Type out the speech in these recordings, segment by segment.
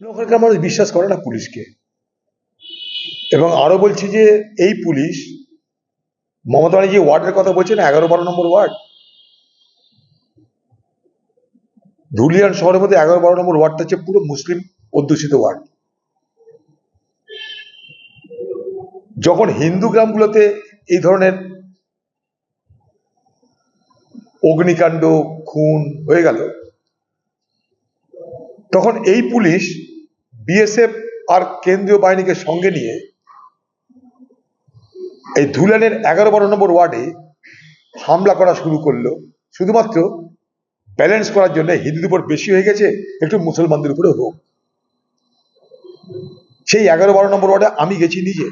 ওখানকার মানুষ বিশ্বাস করে না পুলিশকে। এবং আরও বলছি যে, এই পুলিশ মমতা ব্যানার্জি ওয়ার্ডের কথা বলছেন, এগারো বারো নম্বর ওয়ার্ড। ধুলিয়ান শহরের মধ্যে এগারো বারো নম্বর ওয়ার্ডটা হচ্ছে পুরো মুসলিম অধ্যুষিত ওয়ার্ড। যখন হিন্দু গ্রামগুলোতে এই ধরনের অগ্নিকাণ্ড, খুন হয়ে গেল তখন এই পুলিশ বিএসএফ আর কেন্দ্রীয় বাহিনীকে সঙ্গে নিয়ে এই ধুলানের এগারো বারো নম্বর ওয়ার্ডে হামলা করা শুরু করল। শুধুমাত্র ব্যালেন্স করার জন্য হিন্দুদের উপর বেশি হয়ে গেছে, একটু মুসলমানদের উপরে হোক। সেই এগারো বারো নম্বর ওয়ার্ডে আমি গেছি নিজে।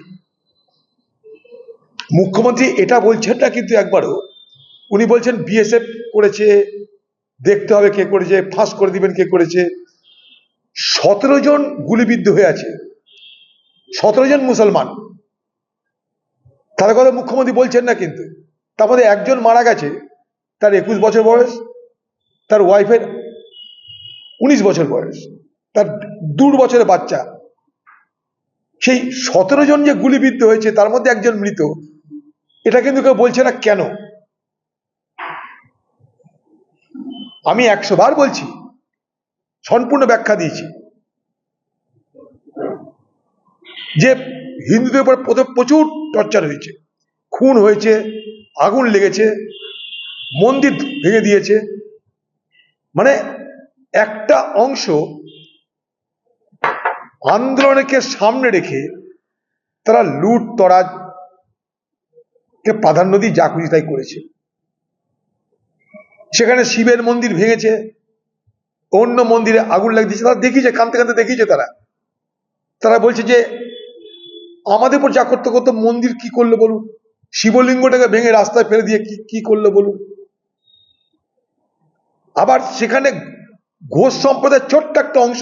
মুখ্যমন্ত্রী এটা বলছেন না কিন্তু একবারও। উনি বলছেন, বিএসএফ করেছে, দেখতে হবে কে করেছে, ফাঁস করে দিবেন কে করেছে। সতেরো জন গুলিবিদ্ধ হয়ে আছে। সতেরো জন মুসলমান। তার কথা মুখ্যমন্ত্রী বলছেন না কিন্তু। তার মধ্যে একজন মারা গেছে। তার একুশ বছর বয়স। তার ওয়াইফের উনিশ বছর বয়স। তার দু বছরের বাচ্চা। সেই সতেরো জন যে গুলিবিদ্ধ হয়েছে, তার মধ্যে একজন মৃত। এটা কিন্তু কেউ বলছে না কেন? আমি একশো বার বলছি। সম্পূর্ণ ব্যাখ্যা দিয়েছি। যে হিন্দুদের উপর প্রচুর টর্চার হয়েছে। খুন হয়েছে, আগুন লেগেছে, মন্দির ভেঙে দিয়েছে। মানে একটা অংশ আন্দোলনকে সামনে রেখে তারা লুট, তরাজ কে প্রাধান্য দিয়ে যা খুশি তাই করেছে। সেখানে শিবের মন্দির ভেঙেছে অন্য মন্দিরে আগুন লাগিয়েছে, তারা দেখিয়েছে, কানতে কানতে দেখিয়েছে তারা। তারা বলছে যে, আমাদের উপর যা করতে করতে মন্দির কি করল বলুন? শিবলিঙ্গটাকে ভেঙে রাস্তায় ফেলে দিয়ে কি কি করল বলুন? আবার সেখানে ঘোষ সম্প্রদায়ের ছোট্ট একটা অংশ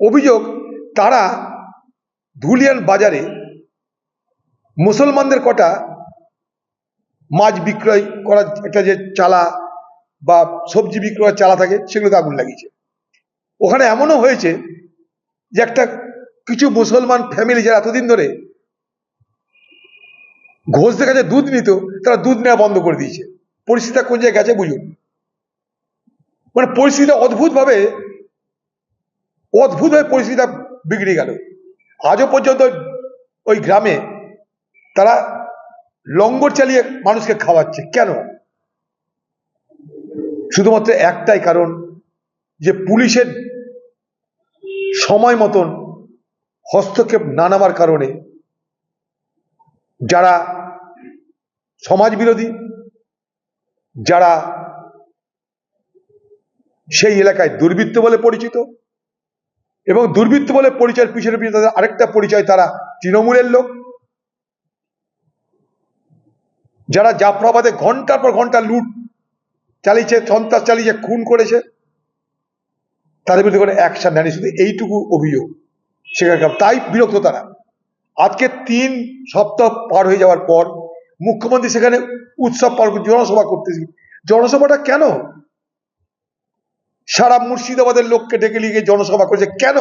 অভিযোগ, তারা ধুলিয়ান বাজারে মুসলমানদের কটা মাছ বিক্রয় করার একটা যে চালা বা সবজি বিক্রয়ের চালা থাকে, সেগুলোতে আগুন লাগিয়েছে। ওখানে এমনও হয়েছে যে একটা কিছু মুসলমান ফ্যামিলি যারা এতদিন ধরে ঘোষদের কাছে দুধ নিত, তারা দুধ নেওয়া বন্ধ করে দিয়েছে। পরিস্থিতিটা কোন জায়গায় গেছে বুঝুন। মানে পরিস্থিতিটা অদ্ভুতভাবে অদ্ভুতভাবে পরিস্থিতিটা বিগড়ে গেল। আজও পর্যন্ত ওই গ্রামে তারা লঙ্গর চালিয়ে মানুষকে খাওয়াচ্ছে। কেন? শুধুমাত্র একটাই কারণ যে পুলিশের সময় মতন হস্তক্ষেপ না নামার কারণে যারা সমাজ বিরোধী যারা সেই এলাকায় দুর্বৃত্ত বলে পরিচিত এবং দুর্বৃত্ত বলে পরিচয়ের পিছনে পিছনে তাদের আরেকটা পরিচয় তারা তৃণমূলের লোক, যারা জাফরাবাদে ঘণ্টার পর ঘণ্টা লুট চালিয়েছে সন্ত্রাস চালিয়েছে খুন করেছে। তাদের বিরুদ্ধে কোনো অ্যাকশন নেয়নি, শুধু এইটুকু অভিযোগ সেখানকার। তাই বিরক্ত তারা। আজকে তিন সপ্তাহ পার হয়ে যাওয়ার পর মুখ্যমন্ত্রী সেখানে উৎসব পালন জনসভা করতেছি। জনসভাটা কেন? সারা মুর্শিদাবাদের লোককে ডেকে নিয়ে জনসভা করেছে কেন?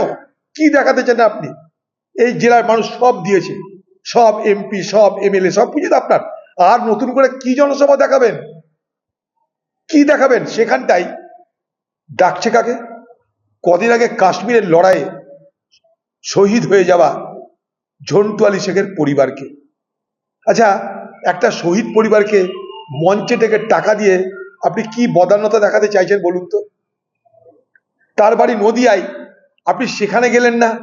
কি দেখাতে চান আপনি? এই জেলার মানুষ সব দিয়েছে। সব এমপি সব এমএলএ সব কিছু আপনার। আর নতুন করে কি জনসভা দেখাবেন? কি দেখাবেন সেখানটাই? ডাকছে কাকে? কদিন আগে কাশ্মীরের লড়াইয়ে শহীদ হয়ে যাওয়া ঝন্টু আলী শেখের পরিবারকে। আচ্ছা একটা শহীদ পরিবারকে মঞ্চে ডেকে টাকা দিয়ে আপনি কি বদান্যতা দেখাতে চাইছেন বলুন তো? তার বাড়ি নদিয়ায় আপনি সেখানে গেলেন না?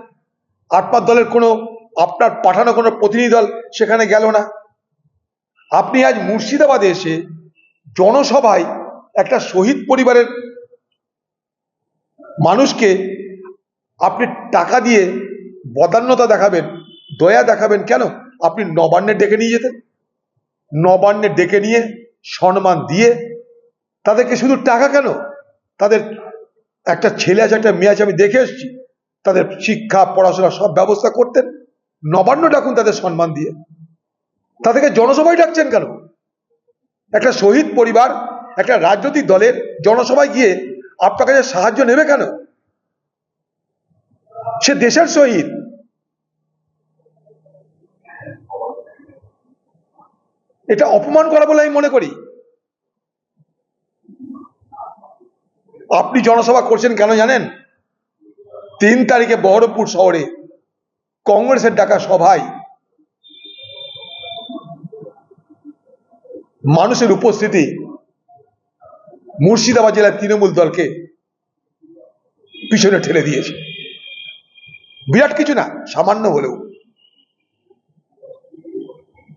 আটপাত দলের কোনো, আপনার পাঠানো কোনো প্রতিনিধি দল সেখানে গেল না? আপনি আজ মুর্শিদাবাদে এসে জনসভায় একটা শহীদ পরিবারের মানুষকে আপনি টাকা দিয়ে বদান্যতা দেখাবেন, দয়া দেখাবেন কেন? আপনি নবান্নে ডেকে নিয়ে যেতেন। নবান্নে ডেকে নিয়ে সম্মান দিয়ে তাদেরকে শুধু টাকা কেন? তাদের একটা ছেলে আছে, একটা মেয়ে আছে, আমি দেখে এসেছি। তাদের শিক্ষা, পড়াশোনা সব ব্যবস্থা করতেন। নবান্ন ডাকুন তাদের সম্মান দিয়ে। তাদেরকে জনসভায় ডাকছেন কেন? একটা শহীদ পরিবার একটা রাজনৈতিক দলের জনসভায় গিয়ে আপনার কাছে সাহায্য নেবে কেন? সে দেশের শহীদ এটা অপমান করা বলে আমি মনে করি। আপনি জনসভা করছেন কেন জানেন? তিন তারিখে বহরমপুর শহরে কংগ্রেসের ডাকা সভায় মানুষের উপস্থিতি মুর্শিদাবাদ জেলার তৃণমূল দলকে পিছনে ঠেলে দিয়েছে। বিরাট কিছু না, সামান্য হলেও।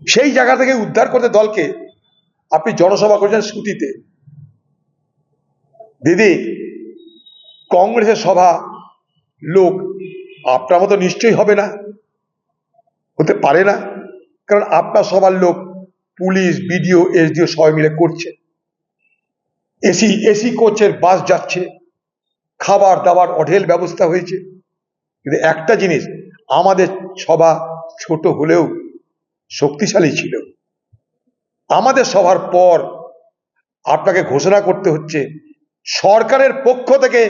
সেই জায়গা থেকে উদ্ধার করতে দলকে আপনি জনসভা করেছেন সুতিতে দিদি, কংগ্রেসের সভা, লোক আপনার মতো নিশ্চয়ই হবে না? হতে পারে না? কারণ আপনার সবার লোক পুলিশ, বিডিও, এসডিও সবাই মিলে করছে। এসি এসি কোচের বাস যাচ্ছে, খাবার দাবার অঢেল ব্যবস্থা হয়েছে। কিন্তু একটা জিনিস, আমাদের সভা ছোট হলেও শক্তিশালী ছিল। আমাদের সভার পর আপনাকে ঘোষণা করতে হচ্ছে, সরকারের পক্ষ থেকে